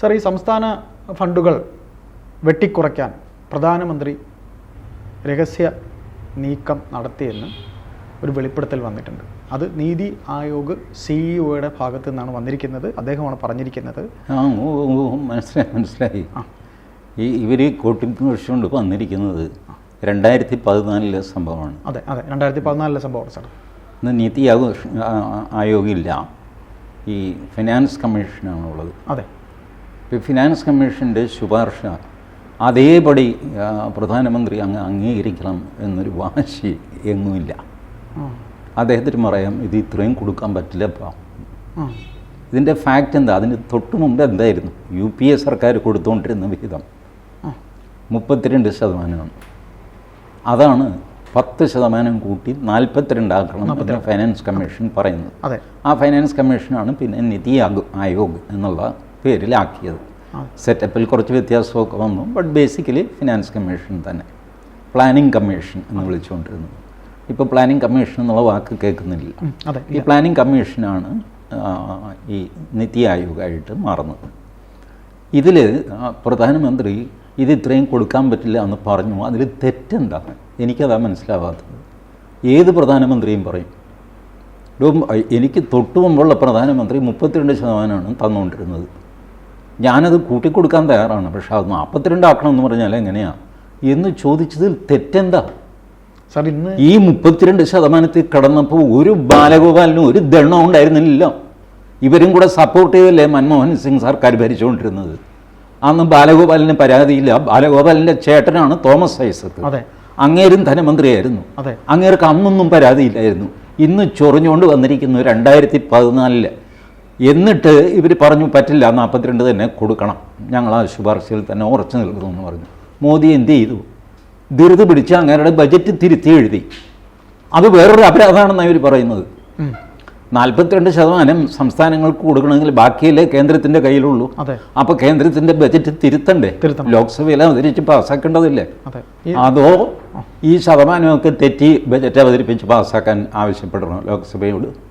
Sir ഈ സംസ്ഥാന ഫണ്ടുകൾ വെട്ടിക്കുറയ്ക്കാൻ പ്രധാനമന്ത്രി രഹസ്യ നീക്കം നടത്തിയെന്ന് ഒരു വെളിപ്പെടുത്തൽ വന്നിട്ടുണ്ട്. അത് നീതി ആയോഗ് സിഇഒയുടെ ഭാഗത്ത് നിന്നാണ് വന്നിരിക്കുന്നത്. അദ്ദേഹമാണ് പറഞ്ഞിരിക്കുന്നത്. മനസ്സിലായി മനസ്സിലായി. ഈ ഇവർ കൊട്ടിക്കൊണ്ട് വന്നിരിക്കുന്നത് രണ്ടായിരത്തി പതിനാലിലെ സംഭവമാണ്. അതെ അതെ രണ്ടായിരത്തി പതിനാലിലെ സംഭവമാണ് സാർ. ഇന്ന് നീതി ആയോഗ് ആയോഗില്ല. ഈ ഫിനാൻസ് കമ്മീഷനാണുള്ളത്. അതെ. ഫിനാൻസ് കമ്മീഷന്റെ ശുപാർശ അതേപടി പ്രധാനമന്ത്രി അങ്ങ് അംഗീകരിക്കണം എന്നൊരു വാശി എങ്ങുമില്ല. അദ്ദേഹത്തിന് പറയാം ഇത് ഇത്രയും കൊടുക്കാൻ പറ്റില്ല ഇപ്പം ആ, ഇതിന്റെ ഫാക്റ്റ് എന്താ? അതിന് തൊട്ട് മുമ്പ് എന്തായിരുന്നു? യു പി എ സർക്കാർ കൊടുത്തുകൊണ്ടിരുന്ന വിഹിതം. മുപ്പത്തിരണ്ട് ശതമാനമാണ്. അതാണ് പത്ത് ശതമാനം കൂട്ടി നാൽപ്പത്തിരണ്ടാക്കണം ഫൈനാൻസ് കമ്മീഷൻ പറയുന്നത്. ആ ഫൈനാൻസ് കമ്മീഷനാണ് പിന്നെ നിതി ആയോഗ് എന്നുള്ള പേരിലാക്കിയത്. സെറ്റപ്പിൽ കുറച്ച് വ്യത്യാസമൊക്കെ വന്നു. ബട്ട് ബേസിക്കലി ഫിനാൻസ് കമ്മീഷൻ തന്നെ. പ്ലാനിംഗ് കമ്മീഷൻ എന്ന് വിളിച്ചുകൊണ്ടിരുന്നത്. ഇപ്പോൾ പ്ലാനിംഗ് കമ്മീഷൻ എന്നുള്ള വാക്ക് കേൾക്കുന്നില്ല. ഈ പ്ലാനിംഗ് കമ്മീഷനാണ് ഈ നിതി ആയോഗായിട്ട് മാറുന്നത്. ഇതിൽ പ്രധാനമന്ത്രി ഇത് ഇത്രയും കൊടുക്കാൻ പറ്റില്ല എന്ന് പറഞ്ഞു. അതിൽ തെറ്റെന്താണ്? എനിക്കതാ മനസ്സിലാവാത്തത്. ഏത് പ്രധാനമന്ത്രിയും പറയും. എനിക്ക് തൊട്ടു മുമ്പുള്ള പ്രധാനമന്ത്രി മുപ്പത്തിരണ്ട് ശതമാനമാണ് തന്നുകൊണ്ടിരുന്നത്. ഞാനത് കൂട്ടിക്കൊടുക്കാൻ തയ്യാറാണ്. പക്ഷെ അത് നാൽപ്പത്തിരണ്ടാക്കണം എന്ന് പറഞ്ഞാൽ എങ്ങനെയാണ് എന്ന് ചോദിച്ചതിൽ തെറ്റെന്താ? സാർ ഇന്ന് ഈ മുപ്പത്തിരണ്ട് ശതമാനത്തിൽ കടന്നപ്പോൾ ഒരു ബാലഗോപാലിനും ഒരു ദണ്ണം ഉണ്ടായിരുന്നില്ല. ഇവരും കൂടെ സപ്പോർട്ട് ചെയ്തല്ലേ മൻമോഹൻ സിംഗ് സർക്കാർ ഭരിച്ചുകൊണ്ടിരുന്നത്? അന്ന് ബാലഗോപാലിന് പരാതിയില്ല. ബാലഗോപാലിന്റെ ചേട്ടനാണ് തോമസ് ഐസക്. അതെ. അങ്ങേരും ധനമന്ത്രിയായിരുന്നു. അതെ. അങ്ങേർക്ക് അന്നൊന്നും പരാതിയില്ലായിരുന്നു. ഇന്ന് ചൊറിഞ്ഞുകൊണ്ട് വന്നിരിക്കുന്നു രണ്ടായിരത്തി പതിനാലിൽ. എന്നിട്ട് ഇവർ പറഞ്ഞു പറ്റില്ല നാൽപ്പത്തിരണ്ട് തന്നെ കൊടുക്കണം. ഞങ്ങൾ ആ ശുപാർശയിൽ തന്നെ ഉറച്ചു നിൽക്കുന്നു എന്ന് പറഞ്ഞു. മോദി എന്ത് ചെയ്തു? ധൃതി പിടിച്ച് അങ്ങനെ ബജറ്റ് തിരുത്തി എഴുതി. അത് വേറൊരു അപരാധമാണെന്ന് ഇവർ പറയുന്നത്. നാൽപ്പത്തിരണ്ട് ശതമാനം സംസ്ഥാനങ്ങൾക്ക് കൊടുക്കണമെങ്കിൽ ബാക്കിയല്ലേ കേന്ദ്രത്തിന്റെ കയ്യിലുള്ളൂ. അപ്പൊ അപ്പോൾ കേന്ദ്രത്തിന്റെ ബജറ്റ് തിരുത്തണ്ടേ? തിരുത്തണം. ലോക്സഭയിൽ അവതരിച്ച് പാസ്സാക്കേണ്ടതില്ലേ? അതോ ഈ ശതമാനമൊക്കെ തെറ്റി ബജറ്റ് അവതരിപ്പിച്ച് പാസ്സാക്കാൻ ആവശ്യപ്പെടണം ലോക്സഭയോട്?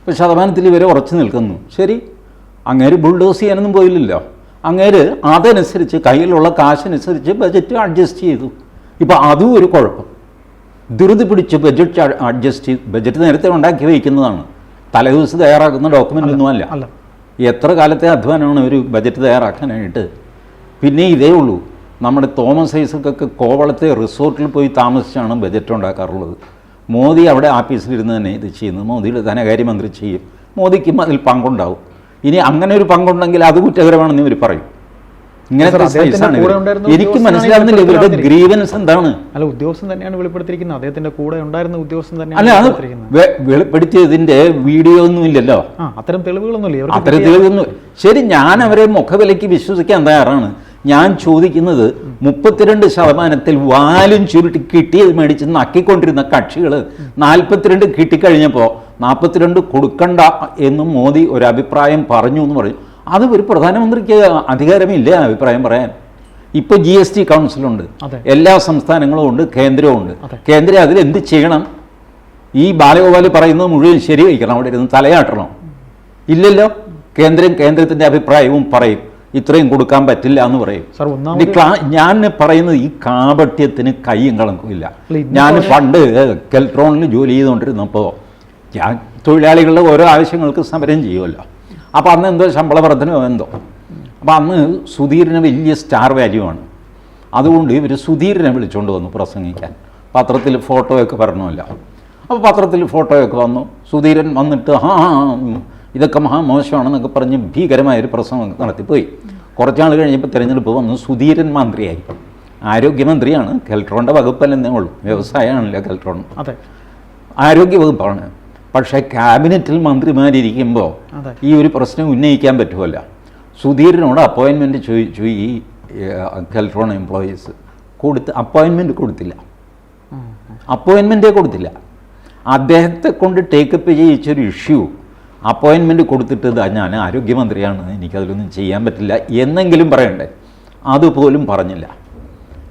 ഇപ്പോൾ ശതമാനത്തിൽ ഇവരെ ഉറച്ചു നിൽക്കുന്നു. ശരി. അങ്ങേര് ബുൾഡോസ് ചെയ്യാനൊന്നും പോയില്ലല്ലോ. അങ്ങേര് അതനുസരിച്ച് കയ്യിലുള്ള കാശനുസരിച്ച് ബജറ്റ് അഡ്ജസ്റ്റ് ചെയ്തു. ഇപ്പോൾ അതും ഒരു കുഴപ്പം. ധൃതി പിടിച്ച് ബജറ്റ് അഡ്ജസ്റ്റ് ചെയ്ത് ബജറ്റ് നേരത്തെ ഉണ്ടാക്കി വയ്ക്കുന്നതാണ്. തലേദിവസം തയ്യാറാക്കുന്ന ഡോക്യുമെന്റ് ഒന്നുമല്ല. അല്ല. എത്ര കാലത്തെ അധ്വാനമാണ് ഒരു ബജറ്റ് തയ്യാറാക്കാനായിട്ട്? പിന്നെ ഇതേ ഉള്ളൂ. നമ്മുടെ തോമസ് ഐസക്കൊക്കെ കോവളത്തെ റിസോർട്ടിൽ പോയി താമസിച്ചാണ് ബജറ്റ് ഉണ്ടാക്കാറുള്ളത്. മോദി അവിടെ ആഫീസിലിരുന്ന് തന്നെ ഇത് ചെയ്യുന്നത് മോദിയുടെ ധനകാര്യമന്ത്രി ചെയ്യും. മോദിക്കും അതിൽ പങ്കുണ്ടാവും. ഇനി അങ്ങനെ ഒരു പങ്കുണ്ടെങ്കിൽ അത് കുറ്റകരമാണെന്ന് ഇവർ പറയും. ഇങ്ങനത്തെ എനിക്ക് മനസ്സിലാവുന്നില്ല ഇവരുടെ ഗ്രീവൻസ് എന്താണ്? അല്ല ഉദ്യോഗസ്ഥൻ തന്നെയാണ് വെളിപ്പെടുത്തിയിരിക്കുന്നത്. അദ്ദേഹത്തിന്റെ കൂടെ ഉണ്ടായിരുന്ന ഉദ്യോഗസ്ഥൻ അല്ല തന്നെയാണ് അത് വെളിപ്പെടുത്തിയിരിക്കുന്നത്. വീഡിയോ ഒന്നും ഇല്ലല്ലോ. അത്തരം തെളിവുകളൊന്നുമില്ല അത്തരം തെളിവൊന്നും ശരി ഞാൻ അവരെ മുഖവിലയ്ക്ക് വിശ്വസിക്കാൻ തയ്യാറാണ്. ഞാൻ ചോദിക്കുന്നത് മുപ്പത്തിരണ്ട് ശതമാനത്തിൽ വാലും ചുരുട്ടി കിട്ടിയത് മേടിച്ച് നക്കിക്കൊണ്ടിരുന്ന കക്ഷികൾ നാൽപ്പത്തിരണ്ട് കിട്ടിക്കഴിഞ്ഞപ്പോൾ നാൽപ്പത്തിരണ്ട് കൊടുക്കണ്ട എന്നും മോദി ഒരു അഭിപ്രായം പറഞ്ഞു എന്ന് പറഞ്ഞു. അത് ഒരു പ്രധാനമന്ത്രിക്ക് അധികാരമില്ല അഭിപ്രായം പറയാൻ. ഇപ്പൊ ജി എസ് ടി കൗൺസിലുണ്ട്. എല്ലാ സംസ്ഥാനങ്ങളും ഉണ്ട് കേന്ദ്രവും ഉണ്ട്. കേന്ദ്രം അതിൽ എന്ത് ചെയ്യണം? ഈ ബാലഗോപാൽ പറയുന്നത് മുഴുവൻ ശരി വയ്ക്കണം അവിടെ ഇരുന്ന് തലയാട്ടണം. ഇല്ലല്ലോ? കേന്ദ്രം കേന്ദ്രത്തിന്റെ അഭിപ്രായവും പറയും. ഇത്രയും കൊടുക്കാൻ പറ്റില്ല എന്ന് പറയും. ഞാൻ പറയുന്നത് ഈ കാപട്യത്തിന് കൈയും കളങ്കില്ല ഞാൻ പണ്ട് കെൽട്രോണിൽ ജോലി ചെയ്തുകൊണ്ടിരുന്നപ്പോൾ ഞാൻ തൊഴിലാളികളുടെ ഓരോ ആവശ്യങ്ങൾക്ക് സമരം ചെയ്യുമല്ലോ. അപ്പോൾ അന്ന് എന്തോ ശമ്പള വർധനോ എന്തോ. അപ്പോൾ അന്ന് സുധീറിന് വലിയ സ്റ്റാർ വാല്യൂ ആണ്. അതുകൊണ്ട് ഇവർ സുധീരനെ വിളിച്ചുകൊണ്ട് വന്നു പ്രസംഗിക്കാൻ. പത്രത്തിൽ ഫോട്ടോയൊക്കെ പറഞ്ഞല്ലോ അപ്പോൾ പത്രത്തിൽ ഫോട്ടോയൊക്കെ വന്നു. സുധീരൻ വന്നിട്ട് ആ ഇതൊക്കെ മഹാമോശമാണെന്നൊക്കെ പറഞ്ഞ് ഭീകരമായൊരു പ്രസംഗം നടത്തിപ്പോയി. കുറച്ചാൾ കഴിഞ്ഞപ്പോൾ തിരഞ്ഞെടുപ്പ് വന്നു. സുധീരൻ മന്ത്രിയായി. ആരോഗ്യമന്ത്രിയാണ്. കെൽട്രോണിന്റെ വകുപ്പല്ലെന്നേ ഉള്ളൂ. വ്യവസായമാണല്ലോ കെൽട്രോൺ. അതെ. ആരോഗ്യ വകുപ്പാണ് പക്ഷേ ക്യാബിനറ്റിൽ മന്ത്രിമാരിയ്ക്കുമ്പോൾ. ഈ ഒരു പ്രശ്നം ഉന്നയിക്കാൻ പറ്റുമല്ല. സുധീരനോട് അപ്പോയിൻമെന്റ് ചോദിച്ചു ഈ കെൽട്രോൺ എംപ്ലോയീസ് കൊടുത്ത് അപ്പോയിൻമെന്റ് കൊടുത്തില്ല. അപ്പോയിൻമെന്റേ കൊടുത്തില്ല. അദ്ദേഹത്തെ കൊണ്ട് ടേക്കപ്പ് ചെയ്യിച്ചൊരു ഇഷ്യൂ അപ്പോയിൻമെന്റ് കൊടുത്തിട്ട് ഞാൻ ആരോഗ്യമന്ത്രിയാണ് എനിക്കതിലൊന്നും ചെയ്യാൻ പറ്റില്ല എന്നെങ്കിലും പറയണ്ടേ? അതുപോലും പറഞ്ഞില്ല.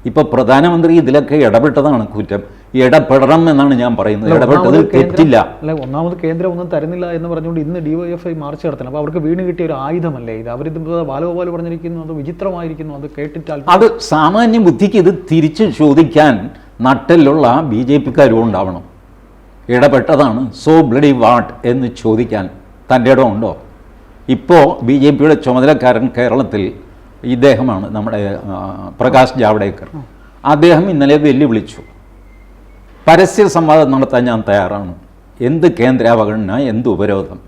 ഇപ്പോൾ പ്രധാനമന്ത്രി ഇതിലൊക്കെ ഇടപെട്ടതാണ് കുറ്റം. ഇടപെടണം എന്നാണ് ഞാൻ പറയുന്നത്. ഇടപെട്ടത് തെറ്റില്ല. അല്ല ഒന്നാമത് കേന്ദ്രം ഒന്നും തരുന്നില്ല എന്ന് പറഞ്ഞുകൊണ്ട് ഇന്ന് ഡിവൈഎഫ്ഐ മാർച്ച് നടത്തണം. അപ്പോൾ അവർക്ക് വീണ് കിട്ടിയ ഒരു ആയുധമല്ലേ ഇത്? അവരിത് ബാലഗോപാൽ പറഞ്ഞിരിക്കുന്നു അത് വിചിത്രമായിരിക്കുന്നു അത് കേട്ടിട്ടാൽ അത് സാമാന്യ ബുദ്ധിക്ക് ഇത് തിരിച്ച് ചോദിക്കാൻ നട്ടിലുള്ള ബി ജെ പിക്കാരും ഉണ്ടാവണം. ഇടപെട്ടതാണ്. സോ ബ്ലഡി വാട്ട് എന്ന് ചോദിക്കാൻ തന്റെ ഉണ്ടോ ഇപ്പോൾ ബി ജെ പിയുടെ ചുമതലക്കാരൻ കേരളത്തിൽ ഇദ്ദേഹമാണ് നമ്മുടെ പ്രകാശ് ജാവ്ഡേക്കർ അദ്ദേഹം ഇന്നലെ വെല്ലുവിളിച്ചു. പരസ്യ സംവാദം നടത്താൻ ഞാൻ തയ്യാറാണ്. എന്ത് കേന്ദ്ര അവഗണന എന്ത് ഉപരോധം?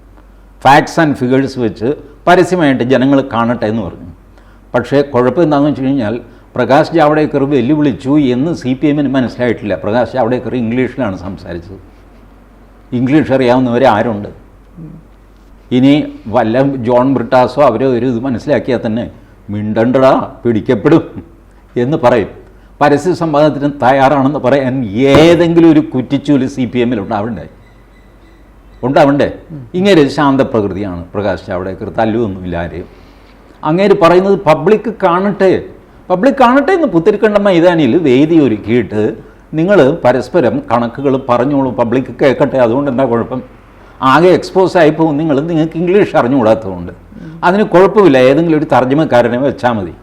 ഫാക്ട്സ് ആൻഡ് ഫിഗേഴ്സ് വെച്ച് പരസ്യമായിട്ട് ജനങ്ങൾ കാണട്ടെ എന്ന് പറഞ്ഞു. പക്ഷേ കുഴപ്പം എന്താണെന്ന് വെച്ച് കഴിഞ്ഞാൽ പ്രകാശ് ജാവ്ഡേക്കർ വെല്ലുവിളിച്ചു എന്ന് സി പി എമ്മിന് മനസ്സിലായിട്ടില്ല. പ്രകാശ് ജാവ്ഡേക്കർ ഇംഗ്ലീഷിലാണ് സംസാരിച്ചത്. ഇംഗ്ലീഷ് അറിയാവുന്നവരെ ആരുണ്ട്? ഇനി വല്ല ജോൺ ബ്രിട്ടാസോ അവരെ ഒരു ഇത് മനസ്സിലാക്കിയാൽ തന്നെ മിണ്ടണ്ടടാ പിടിക്കപ്പെടും എന്ന് പറയും. പരസ്യ സംവാദത്തിന് തയ്യാറാണെന്ന് പറയാൻ ഏതെങ്കിലും ഒരു കുറ്റിച്ചൂൽ സി പി എമ്മിൽ ഉണ്ടാവണ്ടേ? ഉണ്ടാവണ്ടേ? ഇങ്ങനെ ശാന്തപ്രകൃതിയാണ് പ്രകാശ് ജാവ്ഡേക്കർ തല്ലുമൊന്നുമില്ല ആരെയും. അങ്ങേര് പറയുന്നത് പബ്ലിക് കാണട്ടെ. പബ്ലിക് കാണട്ടെ എന്ന് പുത്തിരിക്കണ്ട മൈതാനിയിൽ വേദി ഒരുക്കിയിട്ട് നിങ്ങൾ പരസ്പരം കണക്കുകൾ പറഞ്ഞോളൂ പബ്ലിക് കേൾക്കട്ടെ അതുകൊണ്ട് എന്താ കുഴപ്പം? ആകെ എക്സ്പോസ് ആയി പോകും നിങ്ങൾ നിങ്ങൾക്ക് ഇംഗ്ലീഷ് അറിഞ്ഞുകൂടാത്തതുകൊണ്ട്. അതിന് കുഴപ്പമില്ല ഏതെങ്കിലും ഒരു തർജമക്കാരനെ വെച്ചാൽ മതി.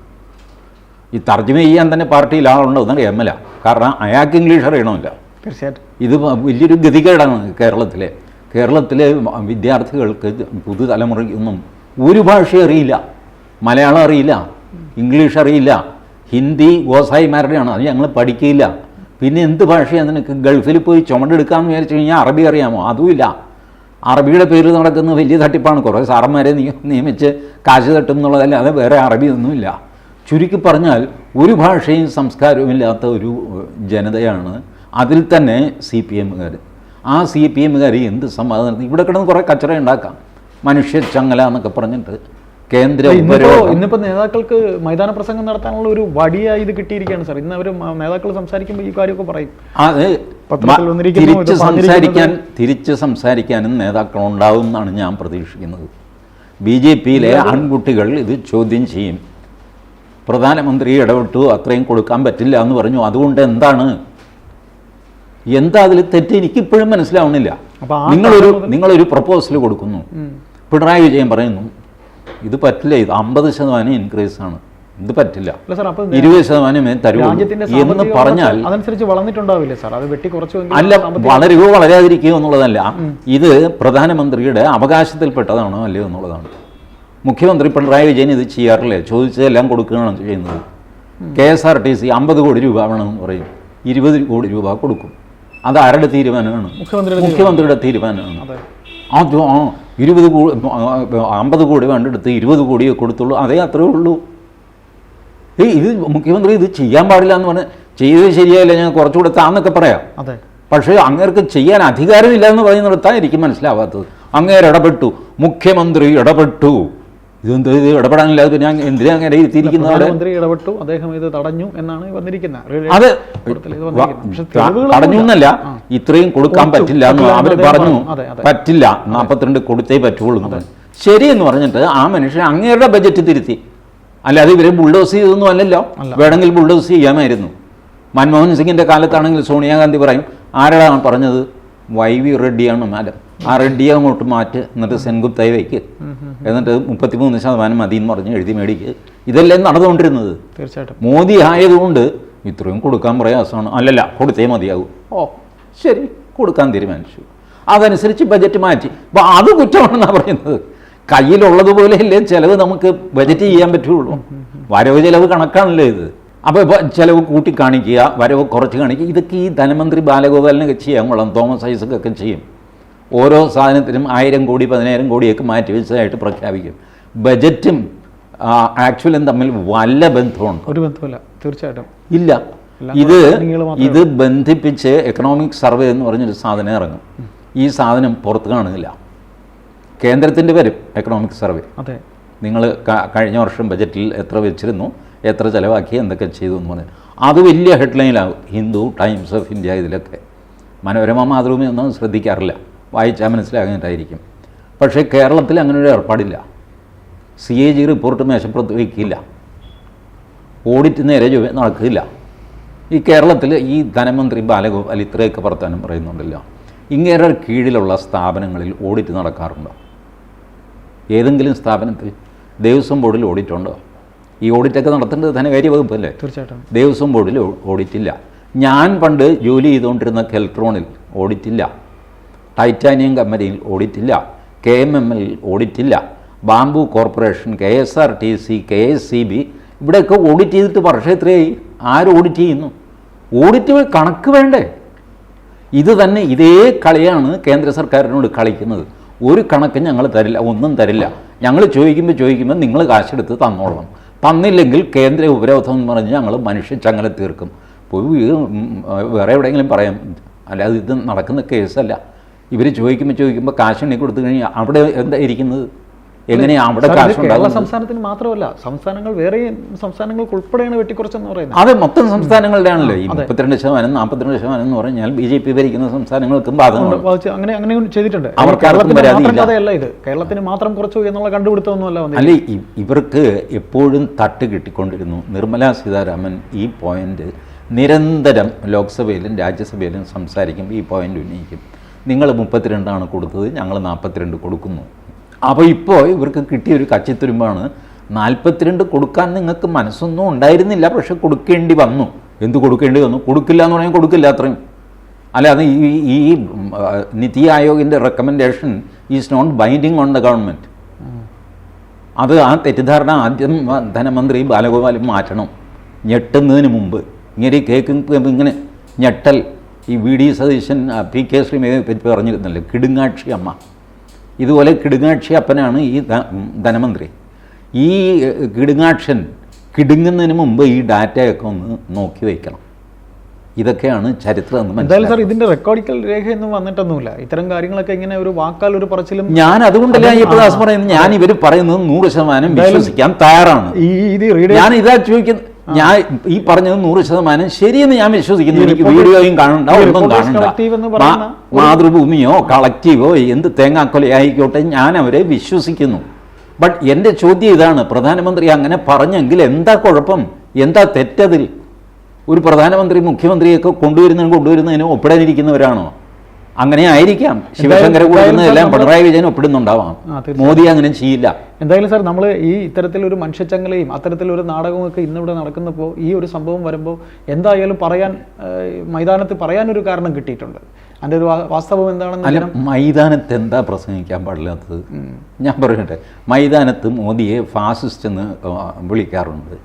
ഈ തർജമ ചെയ്യാൻ തന്നെ പാർട്ടിയിൽ ആളുണ്ടോ എൽ എ. കാരണം അയാൾക്ക് ഇംഗ്ലീഷ് അറിയണമല്ല. തീർച്ചയായിട്ടും. ഇത് വലിയൊരു ഗതികേടാണ് കേരളത്തിലെ. കേരളത്തിലെ വിദ്യാർത്ഥികൾക്ക് പുതുതലമുറയ്ക്കൊന്നും ഒരു ഭാഷ അറിയില്ല. മലയാളം അറിയില്ല. ഇംഗ്ലീഷ് അറിയില്ല. ഹിന്ദി ഗോസായിമാരുടെയാണ്. അത് ഞങ്ങൾ പഠിക്കില്ല പിന്നെ എന്ത് ഭാഷയാണ് നിനക്ക്? ഗൾഫിൽ പോയി ചുമടെടുക്കാമെന്ന് വിചാരിച്ചു കഴിഞ്ഞാൽ അറബി അറിയാമോ? അതുമില്ല. അറബിയുടെ പേരിൽ നടക്കുന്ന വലിയ തട്ടിപ്പാണ്. കുറേ സാറന്മാരെ നിയ- നിയമിച്ച് കാശ് തട്ടും എന്നുള്ളതല്ലാതെ വേറെ അറബി ഒന്നുമില്ല. ചുരുക്കി പറഞ്ഞാൽ ഒരു ഭാഷയും സംസ്കാരവും ഇല്ലാത്ത ഒരു ജനതയാണ് അതിൽ തന്നെ സി പി എമ്മുകാർ. ആ സി പി എമ്മുകാർ എന്ത് സമാധാനം ഇവിടെ കിടന്ന് കുറേ കച്ചറ ഉണ്ടാക്കാം മനുഷ്യ ചങ്ങല എന്നൊക്കെ പറഞ്ഞിട്ട് കേന്ദ്ര ഇന്നിപ്പോ നേതാക്കൾക്ക് മൈതാന പ്രസംഗം നടത്താനുള്ള ഒരു വടിയായി ഇത് കിട്ടിയിരിക്കുകയാണ് സാർ. ഇന്ന് അവർ നേതാക്കൾ സംസാരിക്കുമ്പോൾ ഈ കാര്യമൊക്കെ പറയും. തിരിച്ച് സംസാരിക്കാൻ തിരിച്ച് സംസാരിക്കാനും നേതാക്കൾ ഉണ്ടാവും എന്നാണ് ഞാൻ പ്രതീക്ഷിക്കുന്നത്. ബി ജെ പിയിലെ ആൺകുട്ടികൾ ഇത് ചോദ്യം ചെയ്യും. പ്രധാനമന്ത്രി ഇടപെട്ടു അത്രയും കൊടുക്കാൻ പറ്റില്ല എന്ന് പറഞ്ഞു. അതുകൊണ്ട് എന്താണ്? എന്താ അതിൽ തെറ്റ്? എനിക്കിപ്പോഴും മനസ്സിലാവണില്ല നിങ്ങളൊരു നിങ്ങളൊരു പ്രപ്പോസൽ കൊടുക്കുന്നു. പിണറായി വിജയൻ പറയുന്നു ഇത് പറ്റില്ല. ഇത് അമ്പത് ശതമാനം ഇൻക്രീസ് ആണ്. ഇത് പറ്റില്ല. ഇരുപത് ശതമാനമേ എന്ന് പറഞ്ഞാൽ അതനുസരിച്ച് വളർന്നിട്ടുണ്ടാവില്ല സാർ? അത് വെട്ടി അല്ല വളരുകയോ വളരാതിരിക്കുകയോ എന്നുള്ളതല്ല. ഇത് പ്രധാനമന്ത്രിയുടെ അവകാശത്തിൽപ്പെട്ടതാണോ അല്ലയോ എന്നുള്ളതാണ്. മുഖ്യമന്ത്രി പിണറായി വിജയൻ ഇത് ചെയ്യാറില്ലേ? ചോദിച്ചതെല്ലാം കൊടുക്കുകയാണ് ചെയ്യുന്നത്. K S R T C അമ്പത് കോടി രൂപ വേണമെന്ന് പറയും. ഇരുപത് കോടി രൂപ കൊടുക്കും. അത് ആരുടെ തീരുമാനമാണ്? മുഖ്യമന്ത്രിയുടെ തീരുമാനമാണ്. അതെ. ഇരുപത് കോടി അമ്പത് കോടി വേണ്ടെടുത്ത് ഇരുപത് കോടിയെ കൊടുത്തുള്ളൂ. അതേ അത്രേ ഉള്ളൂ. ഏയ് ഇത് മുഖ്യമന്ത്രി ഇത് ചെയ്യാൻ പാടില്ല എന്ന് പറഞ്ഞ് ചെയ്തത് ശരിയായില്ല. ഞാൻ കുറച്ചുകൂടെ താന്നൊക്കെ പറയാം. അതെ. പക്ഷേ അങ്ങേർക്ക് ചെയ്യാൻ അധികാരമില്ല എന്ന് പറയുന്നിടത്താണ് എനിക്ക് മനസ്സിലാവാത്തത്. അങ്ങേര് ഇടപെട്ടു. മുഖ്യമന്ത്രി ഇടപെട്ടു. ഇതെന്ത് ഇത് ഇടപെടാനില്ലാതെ പിന്നെ അങ്ങ് എന്തിനാ അങ്ങനെ തിരിക്കുന്നത് മന്ത്രി പ്രധാനമന്ത്രി ഇടപെട്ടു അദ്ദേഹം ഇത് തടഞ്ഞു എന്നാണ് വന്നിരിക്കുന്നത്. അത് റിപ്പോർട്ടിൽ ഇത് വന്നിരിക്കുന്നത്. പക്ഷേ ആ. ഇത്രയും കൊടുക്കാൻ കൊടുത്തു. പറ്റില്ല എന്ന് പറ്റില്ല അവർ എന്ന് പറഞ്ഞു. പറഞ്ഞു. അതെ, അതെ. പറ്റില്ല. നാൽപ്പത്തിരണ്ട് കൊടുത്തേ പറ്റുള്ളൂ എന്ന് പറഞ്ഞു. ശരി എന്ന് പറഞ്ഞിട്ട് ആ മനുഷ്യൻ അങ്ങേരുടെ ബജറ്റ് തിരുത്തി. അല്ലാതെ ഇവരെ ബുൾഡോസ് ചെയ്തൊന്നും അല്ലല്ലോ. അല്ല. വേണമെങ്കിൽ ബുൾഡോസ് ചെയ്യാമായിരുന്നു. മൻമോഹൻ സിംഗിന്റെ കാലത്താണെങ്കിൽ സോണിയാഗാന്ധി പറയും ആരാണ് പറഞ്ഞത്? വൈ വി റെഡ്ഡിയാണ് മാഡം. ആ റെഡ്ഡിയെ അങ്ങോട്ട് മാറ്റ് എന്നിട്ട് സെൻഗുപ്തായി വയ്ക്ക് എന്നിട്ട് മുപ്പത്തിമൂന്ന് ശതമാനം മതി എന്ന് പറഞ്ഞ് എഴുതി മേടിക്ക്. ഇതല്ലേ നടന്നുകൊണ്ടിരുന്നത്. തീർച്ചയായിട്ടും. മോദി ആയതുകൊണ്ട് ഇത്രയും കൊടുക്കാൻ പ്രയാസമാണ്. അല്ലല്ല കൊടുത്തേ മതിയാകും ഓ ശരി. കൊടുക്കാൻ തീരുമാനിച്ചു. അതനുസരിച്ച് ബജറ്റ് മാറ്റി. അപ്പോൾ അത് കുറ്റമാണെന്നാണ് പറയുന്നത്. കയ്യിലുള്ളതുപോലെയല്ലേ ചിലവ് നമുക്ക് ബജറ്റ് ചെയ്യാൻ പറ്റുള്ളൂ. വരവ് ചിലവ് കണക്കാണല്ലോ ഇത്. അപ്പോൾ ഇപ്പോൾ ചിലവ് കൂട്ടി കാണിക്കുക വരവ് കുറച്ച് കാണിക്കുക ഇതൊക്കെ ഈ ധനമന്ത്രി ബാലഗോപാലിനൊക്കെ ചെയ്യാൻ കൊള്ളാം തോമസ് ഐസക്കൊക്കെ ചെയ്യും. ഓരോ സാധനത്തിനും ആയിരം കോടി പതിനായിരം കോടിയൊക്കെ മാറ്റി വെച്ചതായിട്ട് പ്രഖ്യാപിക്കും. ബജറ്റും ആക്ച്വലും തമ്മിൽ വല്ല ബന്ധമുണ്ട്? ഒരു ബന്ധമില്ല തീർച്ചയായിട്ടും. ഇല്ല. ഇത് ഇത് ബന്ധിപ്പിച്ച് എക്കണോമിക് സർവേ എന്ന് പറഞ്ഞൊരു സാധനം ഇറങ്ങും. ഈ സാധനം പുറത്ത് കാണുന്നില്ല. കേന്ദ്രത്തിന്റെ വരും എക്കണോമിക് സർവേ അതെ. നിങ്ങൾ കഴിഞ്ഞ വർഷം ബജറ്റിൽ എത്ര വെച്ചിരുന്നു എത്ര ചിലവാക്കി എന്തൊക്കെ ചെയ്തു എന്ന് പറഞ്ഞു. അത് വലിയ ഹെഡ്ലൈനാകും ഹിന്ദു ടൈംസ് ഓഫ് ഇന്ത്യ ഇതിലൊക്കെ. മനോരമ മാതൃഭൂമി ഒന്നും ശ്രദ്ധിക്കാറില്ല. വായിച്ചാൽ മനസ്സിലാകാനായിട്ടായിരിക്കും പക്ഷേ കേരളത്തിൽ അങ്ങനെ ഒരു ഏർപ്പാടില്ല. സി എ ജി റിപ്പോർട്ട് മേശപ്പുറത്ത് വയ്ക്കില്ല ഓഡിറ്റ് നേരെ നടക്കില്ല. ഈ കേരളത്തിൽ ഈ ധനമന്ത്രി ബാലഗോപാൽ ഇത്രയൊക്കെ വർത്തമാനം പറയുന്നുണ്ടല്ലോ. ഇങ്ങേറെ കീഴിലുള്ള സ്ഥാപനങ്ങളിൽ ഓഡിറ്റ് നടക്കാറുണ്ടോ? ഏതെങ്കിലും സ്ഥാപനത്തിൽ ദേവസ്വം ബോർഡിൽ ഓഡിറ്റ് ഉണ്ടോ ഈ ഓഡിറ്റൊക്കെ നടത്തേണ്ടത് ധനകാര്യ വകുപ്പല്ലേ? തീർച്ചയായിട്ടും. ദേവസ്വം ബോർഡിൽ ഓഡിറ്റില്ല. ഞാൻ പണ്ട് ജോലി ചെയ്തുകൊണ്ടിരുന്ന കെൽട്രോണിൽ ഓഡിറ്റില്ല. ടൈറ്റാനിയം കമ്പനിയിൽ ഓഡിറ്റില്ല. K M M L ഓഡിറ്റില്ല. Bamboo corporation K S R T C K S C B ഇവിടെയൊക്കെ ഓഡിറ്റ് ചെയ്തിട്ട് വർഷം എത്രയായി? ആര് ഓഡിറ്റ് ചെയ്യുന്നു? ഓഡിറ്റ് കണക്ക് വേണ്ടേ? ഇത് തന്നെ ഇതേ കളിയാണ് കേന്ദ്ര സർക്കാരിനോട് കളിക്കുന്നത്. ഒരു കണക്ക് ഞങ്ങൾ തരില്ല ഒന്നും തരില്ല. ഞങ്ങൾ ചോദിക്കുമ്പോൾ ചോദിക്കുമ്പോൾ നിങ്ങൾ കാശെടുത്ത് തന്നോളണം. തന്നില്ലെങ്കിൽ കേന്ദ്ര ഉപരോധം എന്ന് പറഞ്ഞ് ഞങ്ങൾ മനുഷ്യ ചങ്ങല തീർക്കും. വേറെ എവിടെയെങ്കിലും പറയാം. അല്ലാതെ ഇത് നടക്കുന്ന കേസല്ല. ഇവർ ചോദിക്കുമ്പോൾ ചോദിക്കുമ്പോൾ കാശുണ്ണി കൊടുത്തു കഴിഞ്ഞാൽ അവിടെ എന്താ ഇരിക്കുന്നത്? എങ്ങനെയാണ് അവിടെ കേരള സംസ്ഥാനത്തിന് മാത്രമല്ല സംസ്ഥാനങ്ങൾ വേറെ സംസ്ഥാനങ്ങൾക്ക് ഉൾപ്പെടെയാണ് വെട്ടിക്കുറച്ചെന്ന് പറയുന്നത്. അതെ മൊത്തം സംസ്ഥാനങ്ങളുടെ ആണല്ലോ. ഈ മുപ്പത്തിരണ്ട് ശതമാനം നാൽപ്പത്തിരണ്ട് ശതമാനം എന്ന് പറഞ്ഞാൽ ബി ജെ പി ഭരിക്കുന്ന സംസ്ഥാനങ്ങൾക്കും ബാധകമാണ്. അങ്ങനെ അങ്ങനെ ചെയ്തിട്ടുണ്ട്. അവർ കേരളത്തിന് മാത്രം പരാതിയില്ല. കഥയല്ല ഇത്. കേരളത്തിന് മാത്രം കുറച്ചു എന്നുള്ള കണ്ടുപിടുത്തമൊന്നുമല്ല അല്ലെ ഇവർക്ക് എപ്പോഴും തട്ട് കിട്ടിക്കൊണ്ടിരുന്നു. നിർമ്മല സീതാരാമൻ ഈ പോയിന്റ് നിരന്തരം ലോക്സഭയിലും രാജ്യസഭയിലും സംസാരിക്കും ഈ പോയിന്റ് ഉന്നയിക്കും. നിങ്ങൾ മുപ്പത്തിരണ്ടാണ് കൊടുത്തത് ഞങ്ങൾ നാൽപ്പത്തിരണ്ട് കൊടുക്കുന്നു. അപ്പോൾ ഇപ്പോൾ ഇവർക്ക് കിട്ടിയ ഒരു കച്ചിത്തുരുമ്പാണ് നാൽപ്പത്തിരണ്ട് കൊടുക്കാൻ നിങ്ങൾക്ക് മനസ്സൊന്നും ഉണ്ടായിരുന്നില്ല പക്ഷെ കൊടുക്കേണ്ടി വന്നു. എന്ത് കൊടുക്കേണ്ടി വന്നു? കൊടുക്കില്ല എന്ന് പറഞ്ഞാൽ കൊടുക്കില്ല അത്രയും. അല്ലാതെ ഈ ഈ Niti ആയോഗിന്റെ recommendation is not binding on the government അത് ആ തെറ്റിദ്ധാരണ ആദ്യം ധനമന്ത്രി ബാലഗോപാലും മാറ്റണം. ഞെട്ടുന്നതിന് മുമ്പ്. ഇങ്ങനെ കേൾക്കുമ്പോൾ ഇങ്ങനെ ഞെട്ടൽ. ഈ V D Satheesan P K ശ്രീമതിയെ പറ്റി പറഞ്ഞിരുന്നല്ലോ കിടുങ്ങാക്ഷി അമ്മ. ഇതുപോലെ കിടുങ്ങാക്ഷി അപ്പനാണ് ഈ ധനമന്ത്രി. ഈ കിടുങ്ങാക്ഷൻ കിടുങ്ങുന്നതിന് മുമ്പ് ഈ ഡാറ്റയൊക്കെ ഒന്ന് നോക്കി വയ്ക്കണം ഇതൊക്കെയാണ് ചരിത്രം എന്ന് എന്തായാലും സാർ ഇതിന്റെ റെക്കോർഡിക്കൽ രേഖയൊന്നും വന്നിട്ടൊന്നുമില്ല. ഇത്തരം കാര്യങ്ങളൊക്കെ ഇങ്ങനെ ഒരു വാക്കാൽ ഒരു പറച്ചിലും ഞാൻ അതുകൊണ്ടല്ല അയ്യപ്പദാസ് പറയുന്നത്? ഞാൻ ഇവർ പറയുന്നത് നൂറ് ശതമാനം വിശ്വസിക്കാൻ തയ്യാറാണ്. ഈ ഇത് ഞാൻ ഇതാ ചോദിക്കുന്നത് ഞാൻ ഈ പറഞ്ഞത് നൂറ് ശതമാനം ശരിയെന്ന് ഞാൻ വിശ്വസിക്കുന്നു. എനിക്ക് വീഡിയോയും കാണണ്ട ഒന്നും കാണണ്ട. മാതൃഭൂമിയോ കളക്റ്റീവോ എന്ത് തേങ്ങാക്കൊലയായിക്കോട്ടെ ഞാൻ അവരെ വിശ്വസിക്കുന്നു. ബട്ട് എന്റെ ചോദ്യം ഇതാണ്. പ്രധാനമന്ത്രി അങ്ങനെ പറഞ്ഞെങ്കിൽ എന്താ കുഴപ്പം? എന്താ തെറ്റതിൽ? ഒരു പ്രധാനമന്ത്രി മുഖ്യമന്ത്രിയൊക്കെ കൊണ്ടുവരുന്നതിനും കൊണ്ടുവരുന്നതിനും ഒപ്പിടാനിരിക്കുന്നവരാണോ? അങ്ങനെ ആയിരിക്കാം. ശിവശങ്കര എല്ലാം പിണറായി വിജയൻ ഒപ്പിടുന്നുണ്ടാവാം. മോദി അങ്ങനെ ചെയ്യില്ല. എന്തായാലും സാർ നമ്മൾ ഈ ഇത്തരത്തിലൊരു മനുഷ്യച്ചങ്ങലയും അത്തരത്തിലൊരു നാടകവും ഒക്കെ ഇന്നിവിടെ നടക്കുന്നപ്പോൾ ഈ ഒരു സംഭവം വരുമ്പോൾ എന്തായാലും പറയാൻ മൈതാനത്ത് പറയാനൊരു കാരണം കിട്ടിയിട്ടുണ്ട്. അതിന്റെ ഒരു വാസ്തവം എന്താണെന്ന് അല്ല മൈതാനത്ത് എന്താ പ്രസംഗിക്കാൻ പാടില്ലാത്തത്? ഞാൻ പറയട്ടെ മൈതാനത്ത് മോദിയെ ഫാസിസ്റ്റ് എന്ന് വിളിക്കാറുണ്ട്.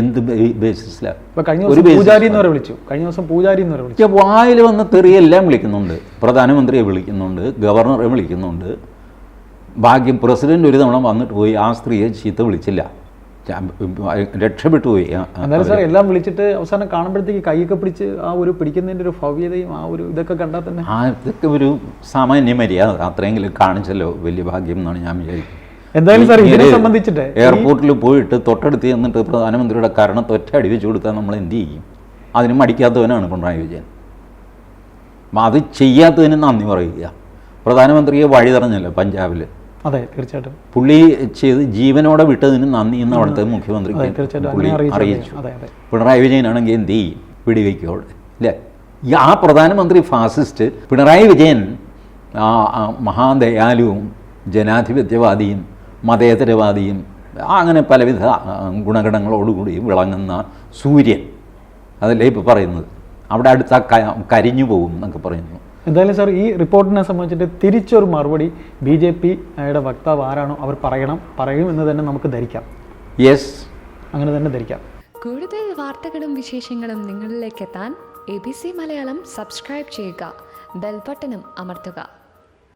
എന്ത് ബേസിസിലാണ് ഇപ്പൊ കഴിഞ്ഞ ദിവസം പൂജാരി എന്ന് വരെ വിളിച്ചു. കഴിഞ്ഞ ദിവസം പൂജാരി എന്ന് വരെ വിളിച്ചു. വായിൽ വന്ന് തെറിയെല്ലാം വിളിക്കുന്നുണ്ട്. പ്രധാനമന്ത്രിയെ വിളിക്കുന്നുണ്ട് ഗവർണറെ വിളിക്കുന്നുണ്ട്. ഭാഗ്യം പ്രസിഡന്റ് ഒരു തവണ വന്നിട്ട് പോയി ആ സ്ത്രീയെ ചീത്ത വിളിച്ചില്ല. രക്ഷപ്പെട്ടു പോയി. എന്നാലും സാർ എല്ലാം വിളിച്ചിട്ട് അവസാനം കാണുമ്പോഴത്തേക്ക് കൈയൊക്കെ പിടിച്ച് ആ ഒരു പിടിക്കുന്നതിന്റെ ഒരു ഭവ്യതയും ആ ഒരു ഇതൊക്കെ കണ്ടാൽ തന്നെ ആ ഇതൊക്കെ ഒരു സാമാന്യ മര്യാദ. അത്രയെങ്കിലും കാണിച്ചല്ലോ വലിയ ഭാഗ്യം എന്നാണ് ഞാൻ വിചാരിക്കുന്നത്. എന്തായാലും സാർ ഇതിനെ സംബന്ധിച്ചിട്ട് എയർപോർട്ടിൽ പോയിട്ട് തൊട്ടടുത്ത് ചെന്നിട്ട് പ്രധാനമന്ത്രിയുടെ കരണത്ത് ഒറ്റ അടി വെച്ച് കൊടുത്താൽ നമ്മൾ എന്ത് ചെയ്യും? അതിന് മടിക്കാത്തവനാണ് പിണറായി വിജയൻ. അത് ചെയ്യാത്തതിന് നന്ദി പറയുക. പ്രധാനമന്ത്രിയെ വഴി തറഞ്ഞല്ലോ പഞ്ചാബിൽ അതെ തീർച്ചയായിട്ടും. പുള്ളി ചെയ്ത് ജീവനോടെ വിട്ടതിന് നന്ദി എന്ന് അവിടുത്തെ മുഖ്യമന്ത്രി പുള്ളി അറിയിച്ചു. പിണറായി വിജയനാണെങ്കിൽ എന്ത് ചെയ്യും? വെടിവെക്കോടെ അല്ലേ ഈ ആ പ്രധാനമന്ത്രി ഫാസിസ്റ്റ് പിണറായി വിജയൻ മഹാദയാലുവും ജനാധിപത്യവാദിയും മതേതരവാദിയും അങ്ങനെ പലവിധ ഗുണഘടങ്ങളോടുകൂടി ഗുണഗണങ്ങളോടുകൂടി വിളങ്ങുന്ന സൂര്യൻ. അതല്ലേ ഇപ്പോൾ പറയുന്നത്? അവിടെ അടുത്ത കരിഞ്ഞു പോകും എന്നൊക്കെ പറയുന്നു. എന്തായാലും സാർ ഈ റിപ്പോർട്ടിനെ സംബന്ധിച്ചിട്ട് തിരിച്ചൊരു മറുപടി ബി ജെ പിയുടെ വക്താവ് ആരാണോ അവർ പറയണം പറയും എന്ന് തന്നെ നമുക്ക് ധരിക്കാം. യെസ് അങ്ങനെ തന്നെ ധരിക്കാം. കൂടുതൽ വാർത്തകളും വിശേഷങ്ങളും നിങ്ങളിലേക്ക് എത്താൻ A B C Malayalam subscribe ചെയ്യുക ബെൽബട്ടനും അമർത്തുക.